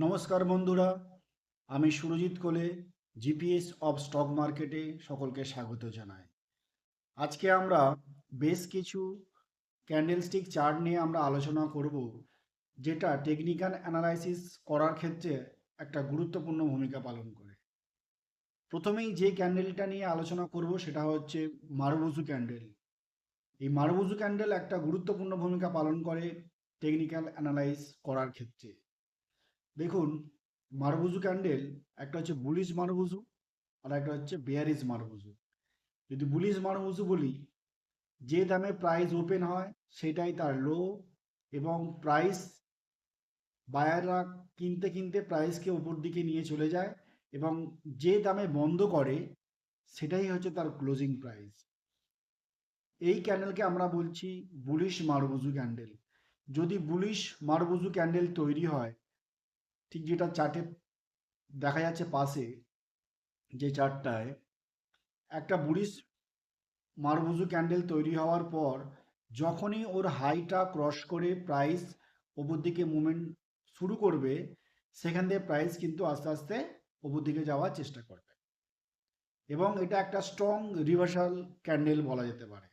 নমস্কার বন্ধুরা, আমি সুরজিৎ কোলে, জিপিএস অফ স্টক মার্কেটে সকলকে স্বাগত জানাই। আজকে আমরা বেশ কিছু ক্যান্ডেলস্টিক চার্ট নিয়ে আমরা আলোচনা করব, যেটা টেকনিক্যাল অ্যানালাইসিস করার ক্ষেত্রে একটা গুরুত্বপূর্ণ ভূমিকা পালন করে। প্রথমেই যে ক্যান্ডেলটা নিয়ে আলোচনা করব, সেটা হচ্ছে মারুবুজু ক্যান্ডেল। এই মারুবুজু ক্যান্ডেল একটা গুরুত্বপূর্ণ ভূমিকা পালন করে টেকনিক্যাল অ্যানালাইজ করার ক্ষেত্রে। দেখুন মারবুজু ক্যান্ডেল একটা হচ্ছে বুলিশ মারবুজু আর একটা হচ্ছে বেয়ারিজ মারবুজু যদি বুলিশ মারবুজু বলি, যে দামে প্রাইস ওপেন হয়, সেটাই তার লো এবং প্রাইস বায়াররা কিনতে কিনতে প্রাইসকে ওপর দিকে নিয়ে চলে যায় এবং যে দামে বন্ধ করে, সেটাই হচ্ছে তার ক্লোজিং প্রাইস এই ক্যান্ডেলকে আমরা বলছি বুলিশ মারবুজু ক্যান্ডেল যদি বুলিশ মারবুজু ক্যান্ডেল তৈরি হয় ঠিক যেটা চার্টে দেখা যাচ্ছে পাশে যে চার্টটায় একটা বুড়িশ মারবুজু ক্যান্ডেল তৈরি হওয়ার পর যখনই ওর হাইটা ক্রস করে প্রাইস ওপর দিকে মুভমেন্ট শুরু করবে, সেখান থেকে প্রাইস কিন্তু আস্তে আস্তে ওপর দিকে যাওয়ার চেষ্টা করবে। এবং এটা একটা স্ট্রং রিভার্সাল ক্যান্ডেল বলা যেতে পারে।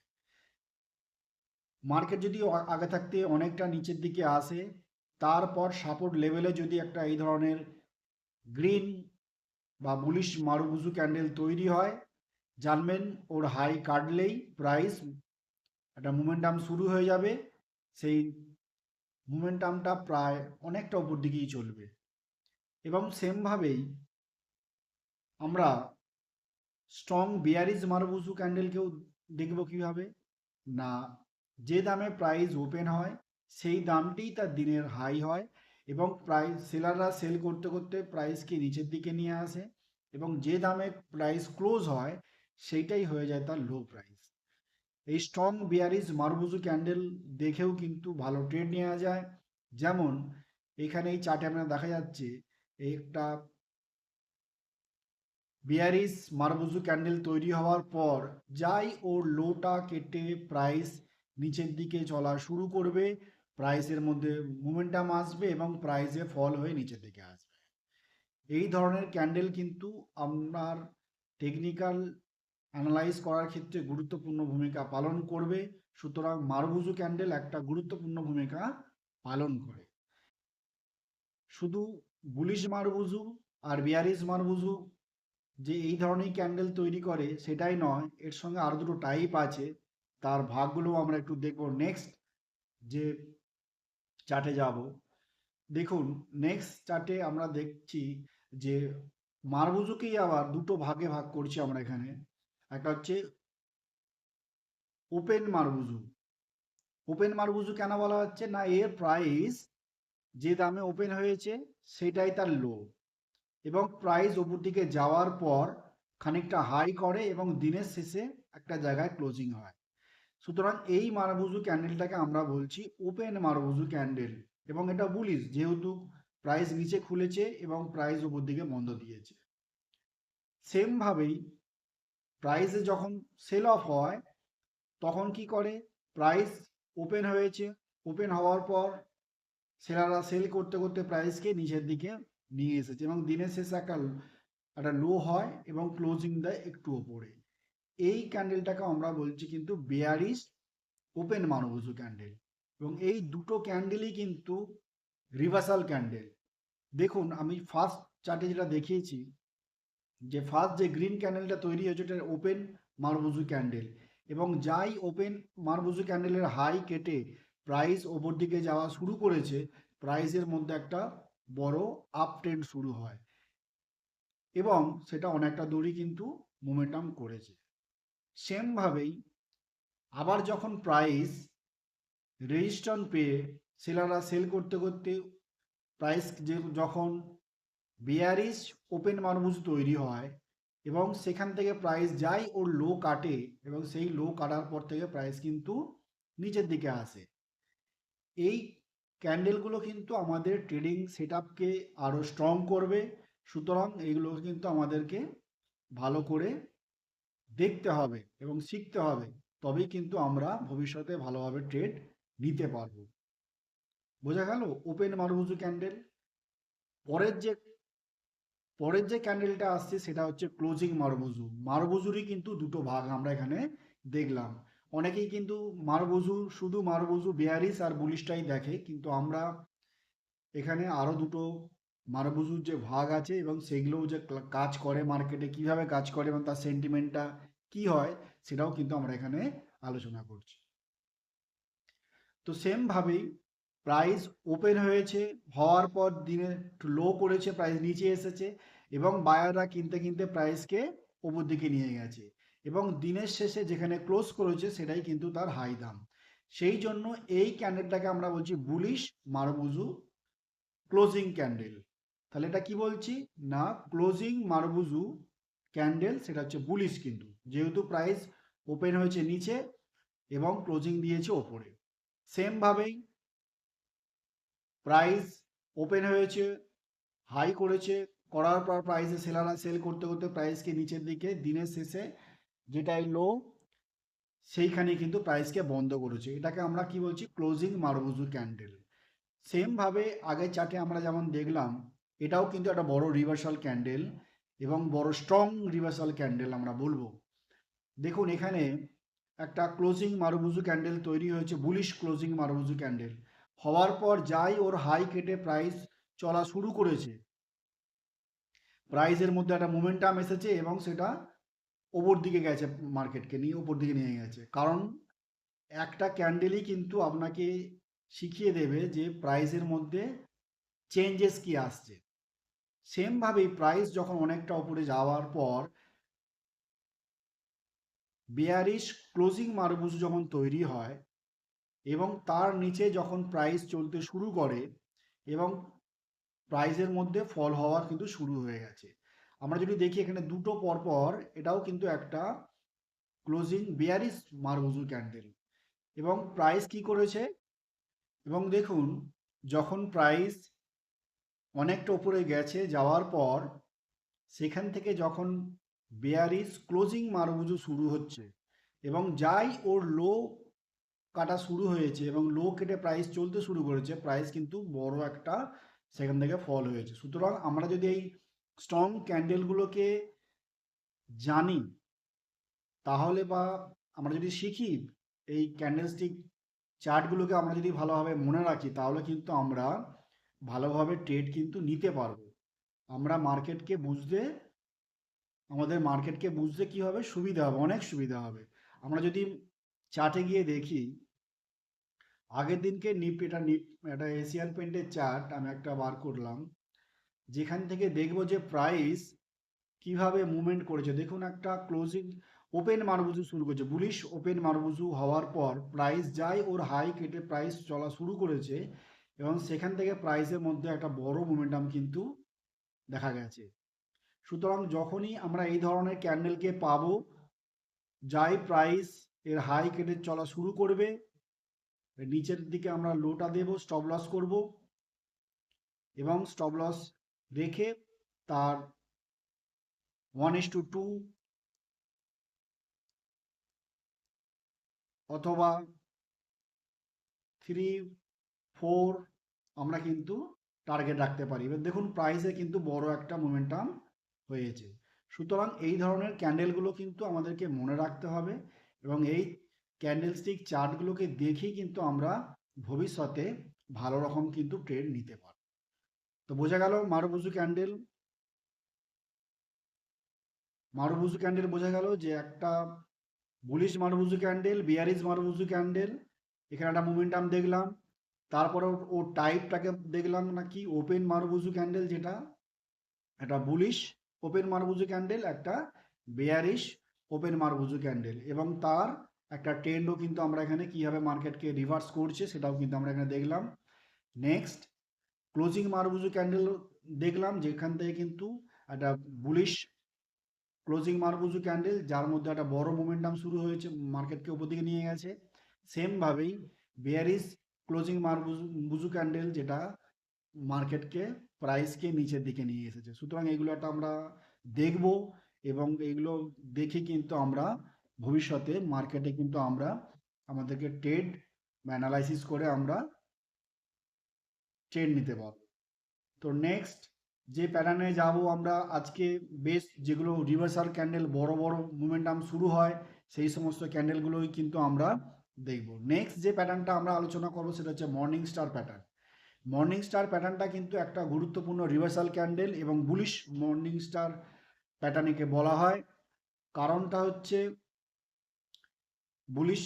মার্কেট যদি আগে থাকতে অনেকটা নিচের দিকে আসে তারপর সাপোর্ট লেভেলে যদি একটা এই ধরনের গ্রিন বা বুলিশ মারুবুজু ক্যান্ডেল তৈরি হয়, জানবেন ওর হাই কাটলেই প্রাইস, একটা মোমেন্টাম শুরু হয়ে যাবে। সেই মোমেন্টামটা প্রায় অনেকটা উপর দিকেই চলবে। এবং সেমভাবেই আমরা স্ট্রং বিয়ারিজ মারবুজু ক্যান্ডেলকেও দেখব কীভাবে। না, যে দামে প্রাইস ওপেন হয় সেই দামটিই তার দিনের হাই হয় এবং প্রাইস সেলাররা সেল করতে করতে প্রাইসকে নিচের দিকে নিয়ে আসে এবং যে দামে প্রাইস ক্লোজ হয় সেইটাই হয়ে যায় তার লো প্রাইস এই স্ট্রং বিয়ারিজ মারবুজু ক্যান্ডেল দেখেও কিন্তু ভালো ট্রেড নেওয়া যায়। যেমন এখানে এই চার্টে আপনার দেখা যাচ্ছে একটা বিয়ারিস মারবুজু ক্যান্ডেল তৈরি হওয়ার পর যাই ওর লোটা কেটে প্রাইস নিচের দিকে চলা শুরু করবে প্রাইসের মধ্যে মোমেন্টাম আসবে এবং প্রাইসে ফল হয়ে নিচের দিকে আসবে। এই ধরনের ক্যান্ডেল কিন্তু আপনার টেকনিক্যাল অ্যানালাইজ করার ক্ষেত্রে গুরুত্বপূর্ণ ভূমিকা পালন করবে। সুতরাং মারবুজু ক্যান্ডেল একটা গুরুত্বপূর্ণ ভূমিকা পালন করে। শুধু বুলিশ মারবুজু আর বিয়ারিস মারবুজু যে এই ধরনের ক্যান্ডেল তৈরি করে সেটাই নয়, এর সঙ্গে আরও দুটো টাইপ আছে। তার ভাগগুলো আমরা একটু দেখব নেক্সট যে চার্টে যাব। দেখুন নেক্সট চার্টে আমরা দেখছি যে মারবুজুকেই আবার দুটো ভাগে ভাগ করছি আমরা এখানে। একটা হচ্ছে ওপেন মারবুজু ওপেন মারবুজু কেন বলা হচ্ছে? না, এর প্রাইস যে দামে ওপেন হয়েছে, সেটাই তার লো এবং প্রাইস ওপর দিকে যাওয়ার পর খানিকটা হাই করে এবং দিনের শেষে একটা জায়গায় ক্লোজিং হয়। সুতরাং এই মারভুজু ক্যান্ডেলটাকে আমরা বলছি ওপেন মারবুজু ক্যান্ডেল। এবং এটা বুলিশ, যেহেতু প্রাইস নিচে খুলেছে এবং প্রাইস ওপর দিকে বন্ধ দিয়েছে। সেম ভাবেই প্রাইসে যখন সেল অফ হয়, তখন কি করে? প্রাইস ওপেন হয়েছে। ওপেন হওয়ার পর সেলাররা সেল করতে করতে প্রাইসকে নিচের দিকে নিয়ে এসেছে এবং দিনের শেষে একটা একটা লো হয় এবং ক্লোজিং দেয় একটু ওপরে। এই ক্যান্ডেলটাকে আমরা বলছি কিন্তু বেয়ারিশ ওপেন মানবুজু ক্যান্ডেল এবং এই দুটো ক্যান্ডেলই কিন্তু রিভার্সাল ক্যান্ডেল দেখুন, আমি ফার্স্ট চার্টে যেটা দেখিয়েছি, যে ফার্স্ট যে গ্রিন ক্যান্ডেলটা তৈরি হয়েছে এটা ওপেন মারবুজু ক্যান্ডেল এবং যাই ওপেন মারবুজু ক্যান্ডেলের হাই কেটে প্রাইস ওপর দিকে যাওয়া শুরু করেছে প্রাইসের মধ্যে একটা বড় আপ ট্রেন্ড শুরু হয় এবং সেটা অনেকটা দূরই কিন্তু মোমেন্টাম করেছে। সেমভাবেই আবার যখন প্রাইস রেজিস্ট্রান পেয়ে সেলাররা সেল করতে করতে প্রাইস যে যখন বিয়ারিশ ওপেন মারবুজ তৈরি হয় এবং সেখান থেকে প্রাইস যায় ওর লো কাটে এবং সেই লো কাটার পর থেকে প্রাইস কিন্তু নিচের দিকে আসে। এই ক্যান্ডেলগুলো কিন্তু আমাদের ট্রেডিং সেট আপকে আরও স্ট্রং করবে, সুতরাং এইগুলো কিন্তু আমাদেরকে ভালো করে দেখতে হবে এবং শিখতে হবে, তবেই কিন্তু আমরা ভবিষ্যতে ভালোভাবে ট্রেড নিতে পারব। বোঝা গেল? ওপেন মারবুজু ক্যান্ডেল পরের যে পরের যে ক্যান্ডেলটা আসছে সেটা হচ্ছে ক্লোজিং মারবুজু মারবুজুরই কিন্তু দুটো ভাগ আমরা এখানে দেখলাম। অনেকেই কিন্তু মারবুজু শুধু মারবুজু বেয়ারিস আর বুলিশটাই দেখে, কিন্তু আমরা এখানে আরও দুটো মারবুজুর যে ভাগ আছে এবং সেগুলোও যে কাজ করে মার্কেটে কীভাবে কাজ করে এবং তার সেন্টিমেন্টটা কি হয় সেটাও কিন্তু আমরা এখানে আলোচনা করছি। তো সেম ভাবেই প্রাইস ওপেন হয়েছে, হওয়ার পর দিনে একটু লো করেছে প্রাইস নিচে এসেছে এবং বায়াররা কিনতে কিনতে প্রাইসকে ওপর দিকে নিয়ে গেছে এবং দিনের শেষে যেখানে ক্লোজ করেছে সেটাই কিন্তু তার হাই দাম। সেই জন্য এই ক্যান্ডেলটাকে আমরা বলছি বুলিশ মারবুজু ক্লোজিং ক্যান্ডেল তাহলে এটা কি বলছি? না ক্লোজিং মারবুজু ক্যান্ডেল সেটা হচ্ছে বুলিশ কিন্তু। যেহেতু প্রাইস ওপেন হয়েছে নিচে এবং ক্লোজিং দিয়েছে ওপরে। সেম ভাবেই প্রাইস ওপেন হয়েছে হাই করেছে, করার পর প্রাইসে সেলাররা সেল করতে করতে প্রাইসকে নিচের দিকে দিনের শেষে যেটাই লো সেইখানে কিন্তু প্রাইসকে বন্ধ করেছে। এটাকে আমরা কি বলছি? ক্লোজিং মারবুজু ক্যান্ডেল সেমভাবে আগের চার্টে আমরা যেমন দেখলাম, এটাও কিন্তু একটা বড় রিভার্সাল ক্যান্ডেল এবং বড় স্ট্রং রিভার্সাল ক্যান্ডেল আমরা বলব। দেখুন, এখানে একটা ক্লোজিং মারুবুজু ক্যান্ডেল তৈরি হয়েছে বুলিশ ক্লোজিং মারুবুজু ক্যান্ডেল হওয়ার পর যাই ওর হাই কেটে প্রাইস চলা শুরু করেছে। প্রাইসের মধ্যে একটা মোমেন্টাম এসেছে এবং সেটা ওপর দিকে গেছে মার্কেটকে নিয়ে ওপর দিকে নিয়ে গেছে। কারণ একটা ক্যান্ডেলই কিন্তু আপনাকে শিখিয়ে দেবে যে প্রাইসের মধ্যে চেঞ্জেস কি আসছে। সেমভাবেই প্রাইস যখন অনেকটা উপরে যাওয়ার পর বেয়ারিশ ক্লোজিং মারবুজ যখন তৈরি হয় এবং তার নিচে যখন প্রাইস চলতে শুরু করে এবং প্রাইজের মধ্যে ফল হওয়ার কিন্তু শুরু হয়ে গেছে। আমরা যদি দেখি এখানে দুটো পরপর, এটাও কিন্তু একটা ক্লোজিং বেয়ারিশ মারবুজু ক্যান্ডেল এবং প্রাইস কি করেছে? এবং দেখুন, যখন প্রাইস অনেকটা উপরে গেছে যাওয়ার পর, সেখান থেকে যখন বেয়ারিস ক্লোজিং মারবুজু শুরু হচ্ছে এবং যাই ওর লো কাটা শুরু হয়েছে এবং লো কেটে প্রাইস চলতে শুরু করেছে প্রাইস কিন্তু বড় একটা সেখান থেকে ফল হয়েছে। সুতরাং আমরা যদি এই স্ট্রং ক্যান্ডেলগুলোকে জানি, তাহলে বা আমরা যদি শিখি এই ক্যান্ডেলস্টিক চার্টগুলোকে আমরা যদি ভালোভাবে মনে রাখি, তাহলে কিন্তু আমরা ভালোভাবে ট্রেড কিন্তু নিতে পারব। আমরা মার্কেটকে বুঝতে আমাদের মার্কেটকে বুঝতে কি হবে? সুবিধা হবে, অনেক সুবিধা হবে। আমরা যদি চার্টে গিয়ে দেখি, আগের দিনকে নিপ এটা নিপ এটা এশিয়ান পেন্টের চার্ট আমি একটা বার করলাম, যেখান থেকে দেখব যে প্রাইস কীভাবে মুভমেন্ট করেছে। দেখুন একটা ক্লোজিং ওপেন মারবুজু শুরু করেছে। বুলিশ ওপেন মারবুজু হওয়ার পর প্রাইস যায় ওর হাই কেটে প্রাইস চলা শুরু করেছে এবং সেখান থেকে প্রাইসের মধ্যে একটা বড় মোমেন্টাম কিন্তু দেখা গেছে। সুতরাং যখনই আমরা এই ধরনের ক্যান্ডেলকে পাব, যাই প্রাইস এর হাই কেটে চলা শুরু করবে, নিচের দিকে আমরা লোটা দেব স্টপ লস করব, এবং স্টপ লস রেখে তার ওয়ান ইস টু টু অথবা থ্রি ফোর আমরা কিন্তু টার্গেট রাখতে পারি। এবার দেখুন প্রাইসে কিন্তু বড় একটা মোমেন্টাম হয়েছে। সুতরাং এই ধরনের ক্যান্ডেলগুলো কিন্তু আমাদেরকে মনে রাখতে হবে এবং এই ক্যান্ডেলস্টিক চার্টগুলোকে দেখেই কিন্তু আমরা ভবিষ্যতে ভালো রকম কিন্তু ট্রেড নিতে পারব। তো বোঝা গেল মারুবুজু ক্যান্ডেল মারুবুজু ক্যান্ডেল বোঝা গেল যে একটা bullish marubozu candle bearish marubozu candle এখানে একটা মোমেন্টাম দেখলাম, তারপরে ও- টাইপটাকে দেখলাম নাকি ওপেন মারবুজু ক্যান্ডেল যেটা, একটা বুলিশ ওপেন মারবুজু ক্যান্ডেল একটা বেয়ারিশ ওপেন মারবুজু ক্যান্ডেল এবং তার একটা ট্রেন্ডও কিন্তু আমরা এখানে কীভাবে মার্কেটকে রিভার্স করছে সেটাও কিন্তু আমরা এখানে দেখলাম। নেক্সট ক্লোজিং মারবুজু ক্যান্ডেল দেখলাম যেখান থেকে কিন্তু একটা বুলিশ ক্লোজিং মারবুজু ক্যান্ডেল যার মধ্যে একটা বড় মোমেন্টাম শুরু হয়েছে মার্কেটকে উপর দিকে নিয়ে গেছে। সেম ভাবেই bearish closing marubozu bozu candle যেটা মার্কেটকে প্রাইসকে নিচের দিকে নিয়ে এসেছে। সুতরাং এগুলো একটা আমরা দেখব এবং এগুলো দেখে কিন্তু আমরা ভবিষ্যতে মার্কেটে কিন্তু আমরা আমাদেরকে ট্রেড অ্যানালাইসিস করে আমরা ট্রেড নিতে পারব। তো নেক্সট যে প্যাটার্নে যাব আমরা আজকে বেশ যেগুলো রিভার্সাল ক্যান্ডেল বড় বড় মোমেন্টাম শুরু হয় সেই সমস্ত ক্যান্ডেলগুলোই কিন্তু আমরা দেখব। নেক্সট যে প্যাটার্নটা আমরা আলোচনা করব সেটা হচ্ছে morning star pattern morning star প্যাটার্নটা কিন্তু একটা গুরুত্বপূর্ণ রিভার্সাল ক্যান্ডেল এবং বুলিশ মর্নিং স্টার প্যাটার্নকে বলা হয়। কারণটা হচ্ছে বুলিশ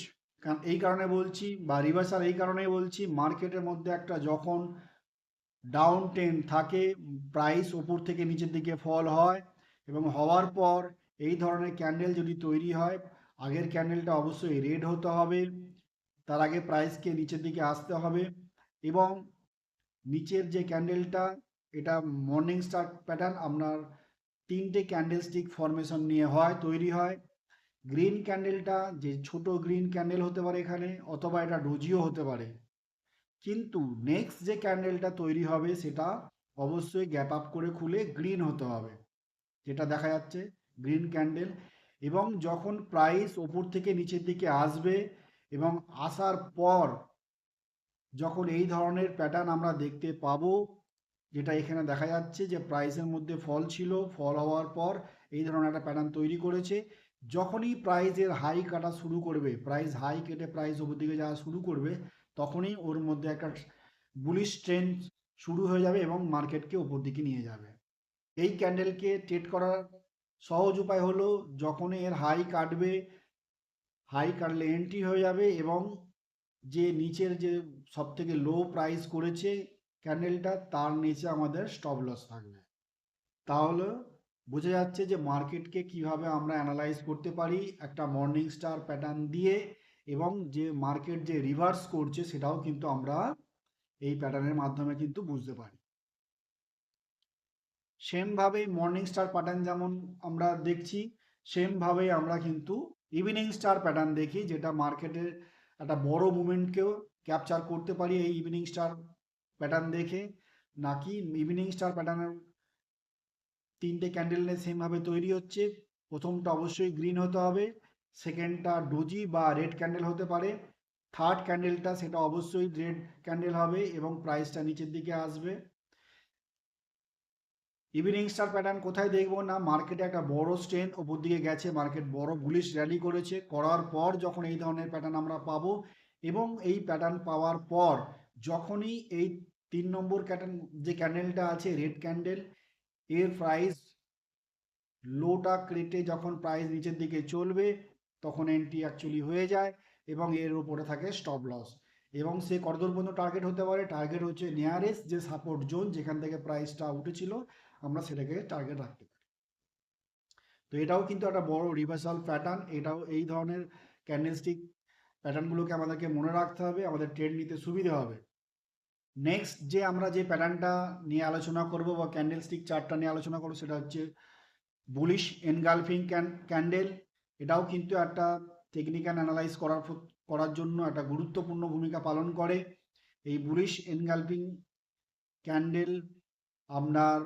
এই কারণে বলছি বা রিভার্সাল এই কারণে বলছি মার্কেটের মধ্যে একটা যখন ডাউন টেন থাকে প্রাইস ওপর থেকে নিচের দিকে ফল হয় এবং হওয়ার পর এই ধরনের ক্যান্ডেল যদি তৈরি হয়, আগের ক্যান্ডেলটা অবশ্যই রেড হতে হবে, তার আগে প্রাইসকে নিচের দিকে আসতে হবে এবং নিচের যে ক্যান্ডেলটা এটা মর্নিং স্টার প্যাটার্ন আপনার তিনটে ক্যান্ডেল স্টিক ফরমেশন নিয়ে হয়, তৈরি হয়। গ্রিন ক্যান্ডেলটা যে ছোট গ্রিন ক্যান্ডেল হতে পারে এখানে, অথবা এটা ডোজিও হতে পারে। কিন্তু নেক্সট যে ক্যান্ডেলটা তৈরি হবে, সেটা অবশ্যই গ্যাপ আপ করে খুলে গ্রিন হতে হবে, যেটা দেখা যাচ্ছে গ্রিন ক্যান্ডেল এবং যখন প্রাইস ওপর থেকে নিচের দিকে আসবে এবং আসার পর যখন এই ধরনের প্যাটার্ন আমরা দেখতে পাবো, যেটা এখানে দেখা যাচ্ছে যে প্রাইসের মধ্যে ফল ছিল ফল হওয়ার পর এই ধরনের একটা প্যাটার্ন তৈরি করেছে। যখনই প্রাইসের হাই কাটা শুরু করবে প্রাইস হাই কেটে প্রাইস ওপর দিকে যাওয়া শুরু করবে, তখনই ওর মধ্যে একটা বুলিশ ট্রেন্ড শুরু হয়ে যাবে এবং মার্কেটকে ওপর দিকে নিয়ে যাবে। এই ক্যান্ডেলকে ট্রেড করার সহজ উপায় হলো যখন এর হাই কাটবে হাই কাটলে এন্ট্রি হয়ে যাবে এবং যে নিচের যে সব থেকে লো প্রাইস করেছে ক্যান্ডেলটা তার নিচে আমাদের স্টপ লস থাকবে। তাহলে বোঝা যাচ্ছে যে মার্কেটকে কীভাবে আমরা অ্যানালাইজ করতে পারি, একটা মর্নিং স্টার প্যাটার্ন দিয়ে এবং যে মার্কেট যে রিভার্স করছে, সেটাও কিন্তু আমরা এই প্যাটার্নের মাধ্যমে কিন্তু বুঝতে পারি। সেমভাবে মর্নিং স্টার প্যাটার্ন যেমন আমরা দেখছি সেমভাবে আমরা কিন্তু ইভিনিং স্টার প্যাটার্ন দেখি, যেটা মার্কেটের একটা বড় মুভমেন্টকেও ক্যাপচার করতে পারি এই ইভিনিং স্টার প্যাটার্ন দেখে। নাকি ইভিনিং স্টার প্যাটার্নের তিনটে ক্যান্ডেল নিয়ে সেমভাবে তৈরি হচ্ছে। প্রথমটা অবশ্যই গ্রিন হতে হবে সেকেন্ডটা ডোজি বা রেড ক্যান্ডেল হতে পারে। থার্ড ক্যান্ডেলটা সেটা অবশ্যই রেড ক্যান্ডেল হবে এবং প্রাইসটা নিচের দিকে আসবে। ইভিনিং স্টার প্যাটার্ন কোথায় দেখব না? মার্কেটে একটা বড় স্ট্রেন ওপর দিকে গেছে মার্কেট বড় বুলিশ র্যালি করেছে। করার পর যখন এই ধরনের প্যাটার্ন আমরা পাবো এবং এই প্যাটার্ন পাওয়ার পর যখনই এই তিন নম্বর ক্যাটার্ন যে ক্যান্ডেলটা আছে রেড ক্যান্ডেল এর প্রাইস লোটা ক্রেটে যখন প্রাইস নিচের দিকে চলবে, তখন এন্ট্রি অ্যাকচুয়ালি হয়ে যায় এবং এর উপরে থাকে স্টপ লস এবং সে কতদূর পর্যন্ত টার্গেট হতে পারে। টার্গেট হচ্ছে নিয়ারেস্ট যে সাপোর্ট জোন যেখান থেকে প্রাইসটা উঠেছিল আমরা সেটাকে টার্গেট রাখতে পারি। তো এটাও কিন্তু একটা বড় রিভার্সাল প্যাটার্ন এটাও এই ধরনের ক্যান্ডেলস্টিক প্যাটার্নগুলোকে আমাদেরকে মনে রাখতে হবে, আমাদের ট্রেড নিতে সুবিধা হবে। নেক্সট যে আমরা যে প্যাটার্নটা নিয়ে আলোচনা করব বা ক্যান্ডেলস্টিক চার্টটা নিয়ে আলোচনা করব সেটা হচ্ছে বুলিশ এনগালফিং ক্যান্ডেল এটাও কিন্তু একটা টেকনিক্যাল অ্যানালাইজ করার করার জন্য একটা গুরুত্বপূর্ণ ভূমিকা পালন করে। এই বুলিশ এনগালফিং ক্যান্ডেল আপনার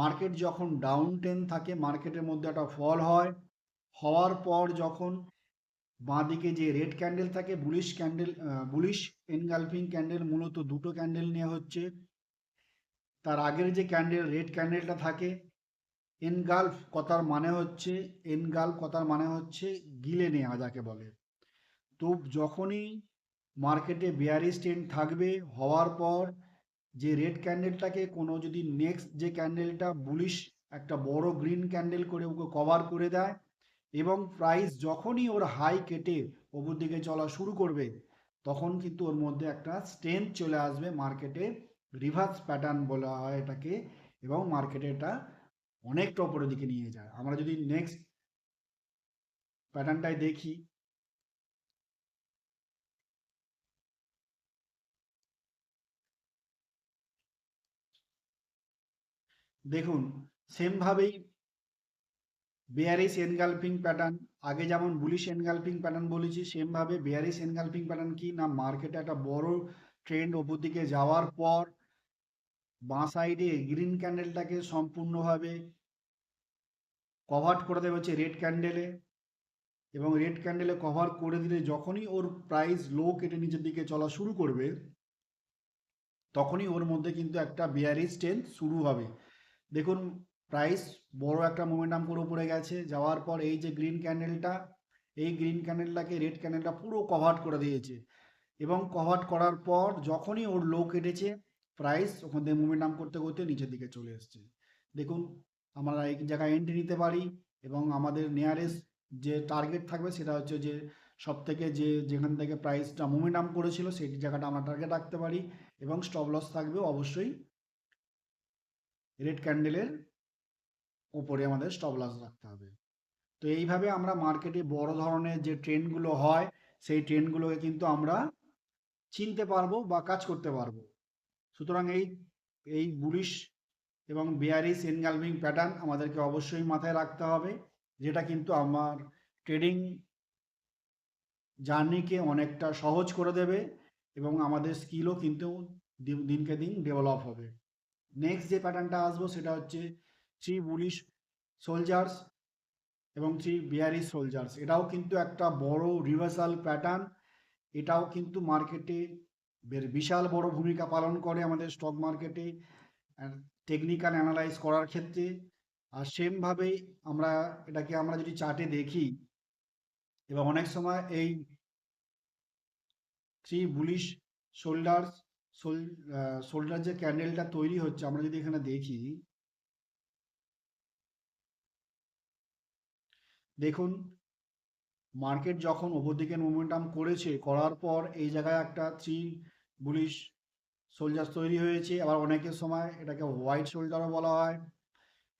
মার্কেট যখন ডাউন টেন থাকে মার্কেটের মধ্যে একটা ফল হয়। হওয়ার পর যখন বাঁদিকে যে রেড ক্যান্ডেল থাকে bullish candle bullish engulfing candle মূলত দুটো ক্যান্ডেল নিয়ে হচ্ছে। তার আগের যে ক্যান্ডেল রেড ক্যান্ডেলটা থাকে এনগালফ কথার মানে হচ্ছে এনগালফ কথার মানে হচ্ছে গিলে নেওয়া যাকে বলে। তো যখনই মার্কেটে বেয়ারিশ ট্রেন্ড থাকবে, হওয়ার পর যে রেড ক্যান্ডেলটাকে কোনো যদি নেক্সট যে ক্যান্ডেলটা বুলিশ একটা বড় গ্রিন ক্যান্ডেল করে ওকে কভার করে দেয় এবং প্রাইস যখনই ওর হাই কেটে ওপর দিকে চলা শুরু করবে, তখন কিন্তু ওর মধ্যে একটা স্ট্রেংথ চলে আসবে মার্কেটে রিভার্স প্যাটার্ন বলা হয় এটাকে এবং মার্কেটে এটা অনেকটা ওপরের দিকে নিয়ে যায়। আমরা যদি নেক্সট প্যাটার্নটাই দেখি দেখুন সেমভাবেই বেয়ারিস এনগালফিং প্যাটার্ন আগে যেমন বুলিশ এনগালফিং প্যাটার্ন বলেছি সেমভাবে বেয়ারিস এনগালফিং প্যাটার্ন কি? না মার্কেটে একটা বড় ট্রেন্ড ওপর দিকে যাওয়ার পর, বাঁ সাইডে গ্রিন ক্যান্ডেলটাকে সম্পূর্ণভাবে কভার করে দেবে হচ্ছে রেড ক্যান্ডেলে এবং রেড ক্যান্ডেলে কভার করে দিলে যখনই ওর প্রাইস লো কেটে নিচের দিকে চলা শুরু করবে, তখনই ওর মধ্যে কিন্তু একটা বিয়ারিশ ট্রেন শুরু হবে। দেখুন প্রাইস বড় একটা মোমেন্টাম করে উপরে গেছে। যাওয়ার পর এই যে গ্রিন ক্যান্ডেলটা এই গ্রিন ক্যান্ডেলটাকে রেড ক্যান্ডেলটা পুরো কভার করে দিয়েছে। এবং কভার করার পর যখনই ওর লো কেটেছে প্রাইস ওখান থেকে মোমেন্টাম করতে করতে নিচের দিকে চলে এসছে। দেখুন, আমরা এই জায়গায় এন্ট্রি নিতে পারি এবং আমাদের নিয়ারেস্ট যে টার্গেট থাকবে সেটা হচ্ছে যে সব থেকে যে যেখান থেকে প্রাইসটা মোমেন্টাম করেছিল, সেই জায়গাটা আমরা টার্গেট রাখতে পারি এবং স্টপ লস থাকবে অবশ্যই রেড ক্যান্ডেলের উপরে আমাদের স্টপ রাখতে হবে। তো এইভাবে আমরা মার্কেটে বড় ধরনের যে ট্রেন্ডগুলো হয়, সেই ট্রেন্ডগুলোকে কিন্তু আমরা চিনতে পারব বা কাজ করতে পারব। সুতরাং এই এই বুলিশ এবং বেয়ারিস এনগালভিং প্যাটার্ন আমাদেরকে অবশ্যই মাথায় রাখতে হবে, যেটা কিন্তু আমার ট্রেডিং জার্নিকে অনেকটা সহজ করে দেবে এবং আমাদের স্কিলও কিন্তু দিন- দিনকে দিন ডেভেলপ হবে। নেক্সট যে প্যাটার্নটা আসব সেটা হচ্ছে থ্রি বুলিশ সোলজার্স এবং থ্রি বিয়ারিস সোলজার্স এটাও কিন্তু একটা বড় রিভার্সাল প্যাটার্ন এটাও কিন্তু মার্কেটে বিশাল বড় ভূমিকা পালন করে আমাদের স্টক মার্কেটে টেকনিক্যাল অ্যানালাইজ করার ক্ষেত্রে আর সেমভাবেই আমরা এটাকে আমরা যদি চার্টে দেখি এবং অনেক সময় এই থ্রি বুলিশ শোল্ডার্স শোল যে ক্যান্ডেলটা তৈরি হচ্ছে, আমরা যদি এখানে দেখি। দেখুন, মার্কেট যখন ওপর দিকে মোমেন্টাম করেছে, করার পর এই জায়গায় একটা থ্রি বুলিশ সোলজার তৈরি হয়েছে, আবার অনেকের সময় এটাকে হোয়াইট সোলজারও বলা হয়।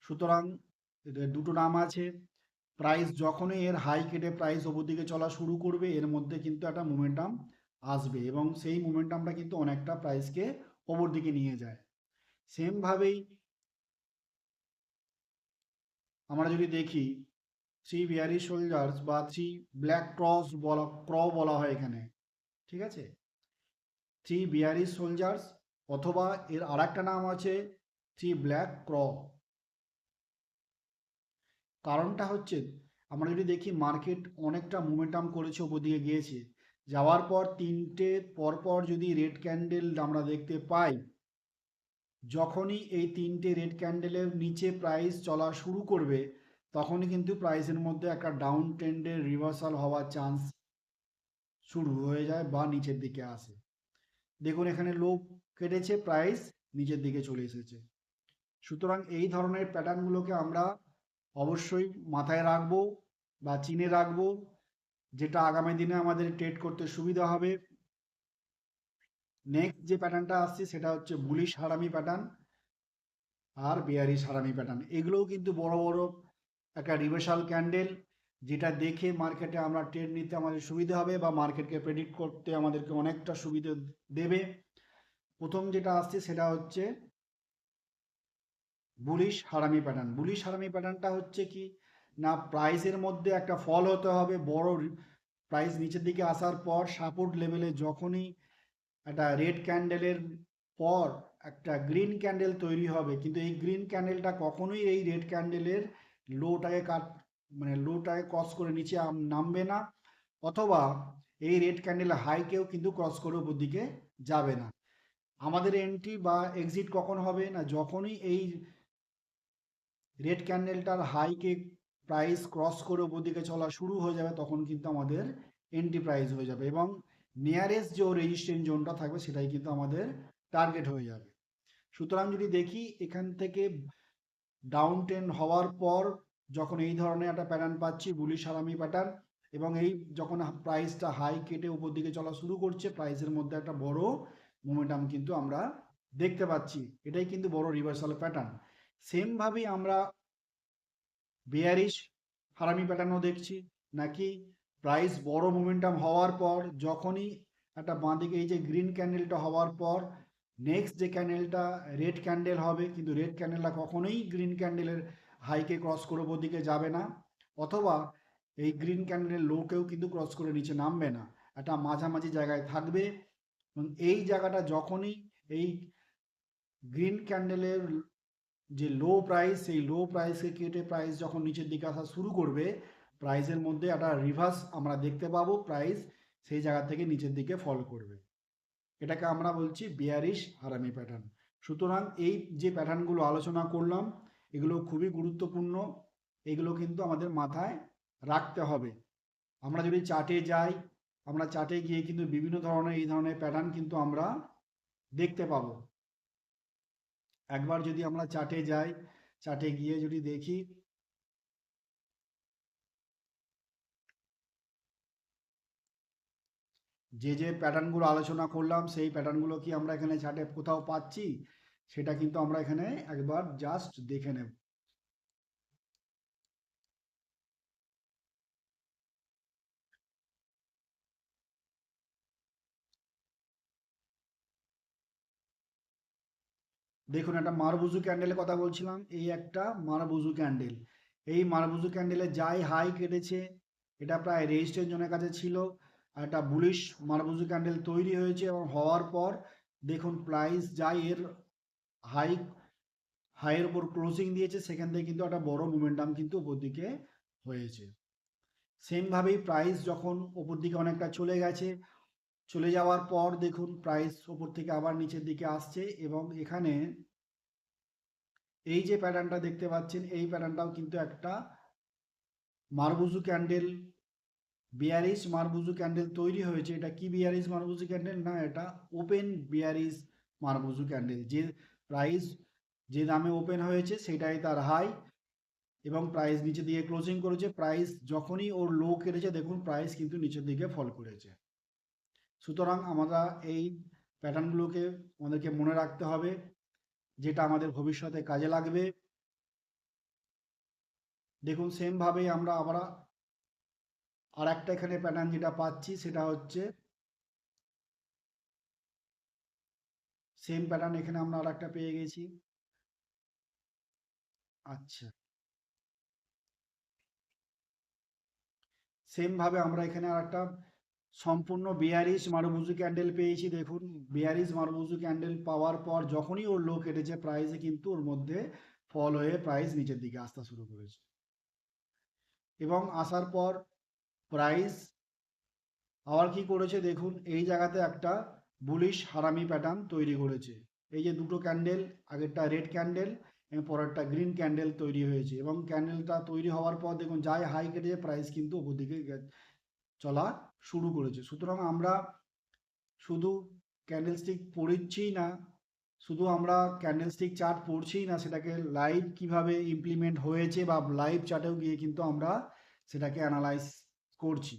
সুতরাং দুটো নাম আছে। প্রাইস যখনই এর হাই কেটে প্রাইস ওপর দিকে চলা শুরু করবে, এর মধ্যে কিন্তু একটা মোমেন্টাম আসবে এবং সেই মোমেন্টামটা কিন্তু অনেকটা প্রাইসকে ওপর দিকে নিয়ে যায়। সেমভাবেই আমরা যদি দেখি থ্রি বিয়ারি সোলজার্স বা থ্রি ব্ল্যাক ক্রস বলা ক্র বলা হয় এখানে, ঠিক আছে? থ্রি বিয়ারি সোলজার্স অথবা এর আর একটা নাম আছে থ্রি ব্ল্যাক ক্র কারণটা হচ্ছে, আমরা যদি দেখি মার্কেট অনেকটা মোমেন্টাম করেছে ওপর দিকে গিয়েছে যাওয়ার পর তিনটে পরপর যদি রেড ক্যান্ডেল আমরা দেখতে পাই, যখনই এই তিনটে রেড ক্যান্ডেলের নিচে প্রাইস চলা শুরু করবে, তখনই কিন্তু প্রাইসের মধ্যে একটা ডাউন ট্রেন্ডের রিভার্সাল হওয়ার চান্স শুরু হয়ে যায় বা নিচের দিকে আসে। দেখুন এখানে লো কেটেছে প্রাইস নিচের দিকে চলে এসেছে। সুতরাং এই ধরনের প্যাটার্নগুলোকে আমরা অবশ্যই মাথায় রাখব বা চিনে রাখব। যেটা আগামী দিনে আমাদের ট্রেড করতে সুবিধা হবে। নেক্সট যে প্যাটার্নটা আসছে সেটা হচ্ছে বুলিশ হারামি প্যাটার্ন আর বিয়ারিশ হারামি প্যাটার্ন এগুলোও কিন্তু বড় বড় একটা রিভার্সাল ক্যান্ডেল যেটা দেখে মার্কেটে আমরা ট্রেড নিতে আমাদের সুবিধা হবে বা মার্কেটকে প্রেডিক্ট করতে আমাদেরকে অনেকটা সুবিধা দেবে। প্রথম যেটা আসছে সেটা হচ্ছে bullish harami pattern bullish harami প্যাটার্নটা হচ্ছে কি? না প্রাইসের মধ্যে একটা ফল হতে হবে। বড় প্রাইস নিচের দিকে আসার পর সাপোর্ট লেভেলে যখনই একটা রেড ক্যান্ডেলের পর একটা গ্রিন ক্যান্ডেল তৈরি হবে, কিন্তু এই গ্রিন ক্যান্ডেলটা কখনোই এই রেড ক্যান্ডেলের লোটাকে কাট মানে লোটাকে ক্রস করে নিচে নামবে না। অথবা এই রেড ক্যান্ডেল হাইকেও কিন্তু ক্রস করে উপর দিকে যাবে না। আমাদের এন্ট্রি বা এক্সিট কখন হবে না? যখনই এই রেড ক্যান্ডেলটার হাইকে প্রাইস ক্রস করে উপর দিকে চলা শুরু হয়ে যাবে, তখন কিন্তু আমাদের এন্ট্রি প্রাইস হয়ে যাবে এবং নিয়ারেস্ট যে রেজিস্ট্যান্ট জোনটা থাকবে সেটাই কিন্তু আমাদের টার্গেট হয়ে যাবে। সুতরাং যদি দেখি এখান থেকে ডাউন ট্রেন্ড হওয়ার পর যখন এই ধরনের একটা প্যাটার্ন পাচ্ছি বুলি সারামি প্যাটার্ন এবং এই যখন প্রাইসটা হাই কেটে উপর দিকে চলা শুরু করছে প্রাইসের মধ্যে একটা বড় মোমেন্টাম কিন্তু আমরা দেখতে পাচ্ছি। এটাই কিন্তু বড় রিভার্সাল প্যাটার্ন সেমভাবেই আমরা বেয়ারিশ হারামি প্যাটার্নও দেখছি। নাকি প্রাইস বড় মোমেন্টাম হওয়ার পর, যখনই একটা বাঁদিকে এই যে গ্রিন ক্যান্ডেলটা হওয়ার পর নেক্সট যে ক্যান্ডেলটা রেড ক্যান্ডেল হবে, কিন্তু রেড ক্যান্ডেলটা কখনোই গ্রিন ক্যান্ডেলের হাইকে ক্রস করে ওপর দিকে যাবে না, অথবা এই গ্রিন ক্যান্ডেলের লোকেও কিন্তু ক্রস করে নিচে নামবে না। একটা মাঝামাঝি জায়গায় থাকবে এবং এই জায়গাটা যখনই এই গ্রিন ক্যান্ডেলের যে লো প্রাইস সেই লো প্রাইসকে কেটে প্রাইস যখন নিচের দিকে আসা শুরু করবে প্রাইসের মধ্যে একটা রিভার্স আমরা দেখতে পাবো প্রাইস সেই জায়গা থেকে নিচের দিকে ফল করবে। এটাকে আমরা বলছি বিয়ারিশ হারামি প্যাটার্ন সুতরাং এই যে প্যাটার্নগুলো আলোচনা করলাম, এগুলো খুবই গুরুত্বপূর্ণ, এগুলো কিন্তু আমাদের মাথায় রাখতে হবে। আমরা যদি চার্টে যাই, আমরা চার্টে গিয়ে কিন্তু বিভিন্ন ধরনের, এই ধরনের প্যাটার্ন কিন্তু আমরা দেখতে পাবো। একবার যদি আমরা চাটে যাই, চাটে গিয়ে যদি দেখি, যে যে প্যাটার্নগুলো আলোচনা করলাম, সেই প্যাটার্নগুলো কি আমরা এখানে চার্টে কোথাও পাচ্ছি? সেটা কিন্তু আমরা এখানে একবার জাস্ট দেখে নেব। দেখুন, একটা মারবুজু ক্যান্ডেলের কথা বলছিলাম, এই একটা মারবুজু ক্যান্ডেল এই মারবুজু ক্যান্ডেলে যাই হাই কেটেছে, এটা প্রায় রেজিস্ট্রের জনের কাছে ছিল একটা বুলিশ মারবুজু ক্যান্ডেল তৈরি হয়েছে এবং হওয়ার পর, দেখুন প্রাইস যাই এর হাই হাইয়ের উপর ক্লোজিং দিয়েছে, সেখান থেকে কিন্তু একটা বড় মোমেন্টাম কিন্তু উপর দিকে হয়েছে। সেমভাবেই প্রাইস যখন উপর দিকে অনেকটা চলে গেছে চলে যাওয়ার পর দেখুন প্রাইস ওপর থেকে আবার নিচের দিকে আসছে এবং এখানে এই যে প্যাটার্নটা দেখতে পাচ্ছেন, এই প্যাটার্নটাও কিন্তু একটা মারবুজু ক্যান্ডেল বিয়ারিস মারবুজু ক্যান্ডেল তৈরি হয়েছে। এটা কি বিয়ারিস মারবুজু ক্যান্ডেল না, এটা ওপেন বিয়ারিস মারবুজু ক্যান্ডেল যে প্রাইস যে দামে ওপেন হয়েছে সেটাই তার হাই এবং প্রাইস নিচে দিয়ে ক্লোজিং করেছে। প্রাইস যখনই ওর লো কেটেছে, দেখুন প্রাইস কিন্তু নিচের দিকে ফল করেছে। সুতরাং আমরা এই প্যাটার্নগুলোকে আমাদেরকে মনে রাখতে হবে, যেটা আমাদের ভবিষ্যতে কাজে লাগবে। দেখুন সেমভাবেই আমরা আবার আর একটা এখানে প্যাটার্ন যেটা পাচ্ছি, সেটা হচ্ছে সেম প্যাটার্ন এখানে আমরা আর একটা পেয়ে গেছি। আচ্ছা। সেম ভাবে আমরা এখানে আর একটা সম্পূর্ণ বিয়ারিশ মারুবুজু ক্যান্ডেল পেয়েছি, দেখুন। বিয়ারিশ মারুবুজু ক্যান্ডেল পাওয়ার পর যখনই ওর লো কেটেছে প্রাইসে কিন্তু ওর মধ্যে ফল হয়ে প্রাইস নিচের দিকে আসতে শুরু করেছে। এবং আসার পর প্রাইস আবার কি করেছে, দেখুন, এই জায়গাতে একটা বুলিশ হারামি প্যাটার্ন তৈরি করেছে। এই যে দুটো ক্যান্ডেল আগেরটা রেড ক্যান্ডেল এবং পরেরটা গ্রিন ক্যান্ডেল তৈরি হয়েছে। এবং ক্যান্ডেলটা তৈরি হওয়ার পর দেখুন, যাই হাই কেটেছে প্রাইস কিন্তু ওপর দিকে চলা শুরু করেছে। সুতরাং আমরা শুধু ক্যান্ডেল ক্যান্ডেলস্টিক পড়িচ্ছি না, শুধু আমরা ক্যান্ডেলস্টিক চার্ট পড়ছি না, সেটাকে লাইভ কীভাবে ইমপ্লিমেন্ট হয়েছে বা লাইভ চার্টেও গিয়ে কিন্তু আমরা সেটাকে অ্যানালাইজ করছি।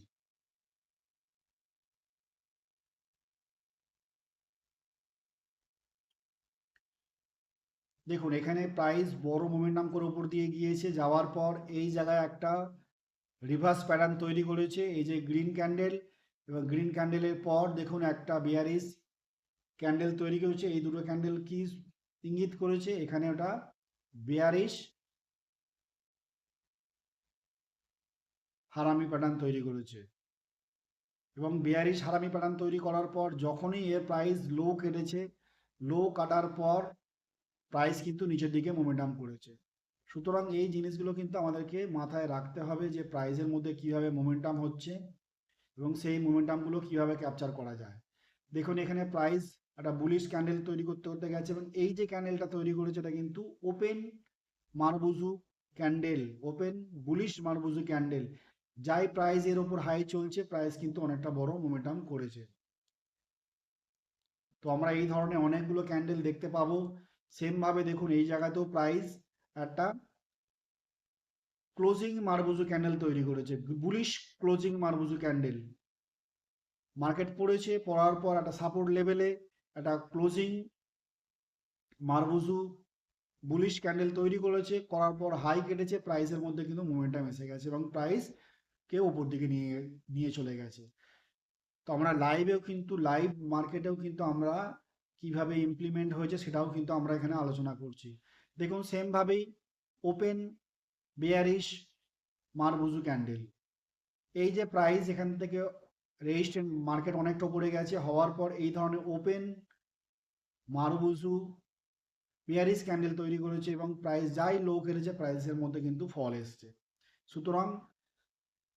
দেখুন, এখানে প্রাইস বড় মোমেন্টাম করে উপর দিয়ে গিয়েছে, যাওয়ার পর এই জায়গায় একটা রিভার্স প্যাটার্ন তৈরি করেছে, এই যে গ্রিন ক্যান্ডেল এবং গ্রিন ক্যান্ডেলের পর দেখুন একটা বিয়ারিস ক্যান্ডেল তৈরি করেছে, এই দুটো ক্যান্ডেল কি ইঙ্গিত করেছে? এখানে ওটা বিয়ারিস হারামি প্যাটার্ন তৈরি করেছে। এবং বিয়ারিস হারামি প্যাটার্ন তৈরি করার পর যখনই এর প্রাইস লো কেটেছে লো কাটার পর প্রাইস কিন্তু নিচের দিকে মোমেন্টাম করেছে। সুতরাং এই জিনিসগুলো কিন্তু আমাদেরকে মাথায় রাখতে হবে যে প্রাইজের মধ্যে কীভাবে মোমেন্টাম হচ্ছে এবং সেই মোমেন্টামগুলো কীভাবে ক্যাপচার করা যায়। দেখুন, এখানে প্রাইস একটা বুলিশ ক্যান্ডেল তৈরি করতে করতে গেছে এবং এই যে ক্যান্ডেলটা তৈরি করেছে এটা কিন্তু open marubozu candle open bullish marubozu candle যাই প্রাইস এর ওপর হাই চলছে প্রাইস কিন্তু অনেকটা বড় মোমেন্টাম করেছে। তো আমরা এই ধরনের অনেকগুলো ক্যান্ডেল দেখতে পাবো। সেম ভাবে দেখুন, এই জায়গাতেও প্রাইস একটা ক্লোজিং মারবুজু ক্যান্ডেল তৈরি করেছে। Bullish closing marubozu candle market পড়েছে, পড়ার পর একটা সাপোর্ট লেভেলে একটা ক্লোজিং মারবুজু বুলিশ ক্যান্ডেল তৈরি করেছে। করার পর হাই কেটেছে প্রাইসের মধ্যে কিন্তু মোমেন্টাম এসে গেছে এবং প্রাইস কে ওপর দিকে নিয়ে নিয়ে চলে গেছে। তো আমরা লাইভেও কিন্তু লাইভ মার্কেটেও কিন্তু আমরা কীভাবে ইমপ্লিমেন্ট হয়েছে সেটাও কিন্তু আমরা এখানে আলোচনা করছি। দেখুন সেমভাবেই ওপেন বেয়ারিশ মারবুজু ক্যান্ডেল এই যে প্রাইস এখান থেকে রেজিস্ট্যান্ট মার্কেট অনেকটা উপরে গেছে, হওয়ার পর এই ধরনের ওপেন মারবুজু বেয়ারিশ ক্যান্ডেল তৈরি করেছে এবং প্রাইস যাই লো কেটেছে প্রাইসের মধ্যে কিন্তু ফল এসছে। সুতরাং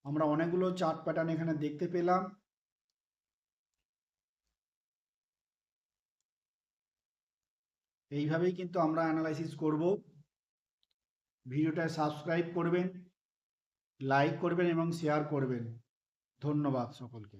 আমরা অনেকগুলো চার্ট প্যাটার্ন এখানে দেখতে পেলাম। এইভাবেই কিন্তু আমরা অ্যানালাইসিস করব। ভিডিওটা সাবস্ক্রাইব করবেন লাইক করবেন এবং শেয়ার করবেন। ধন্যবাদ সকলকে।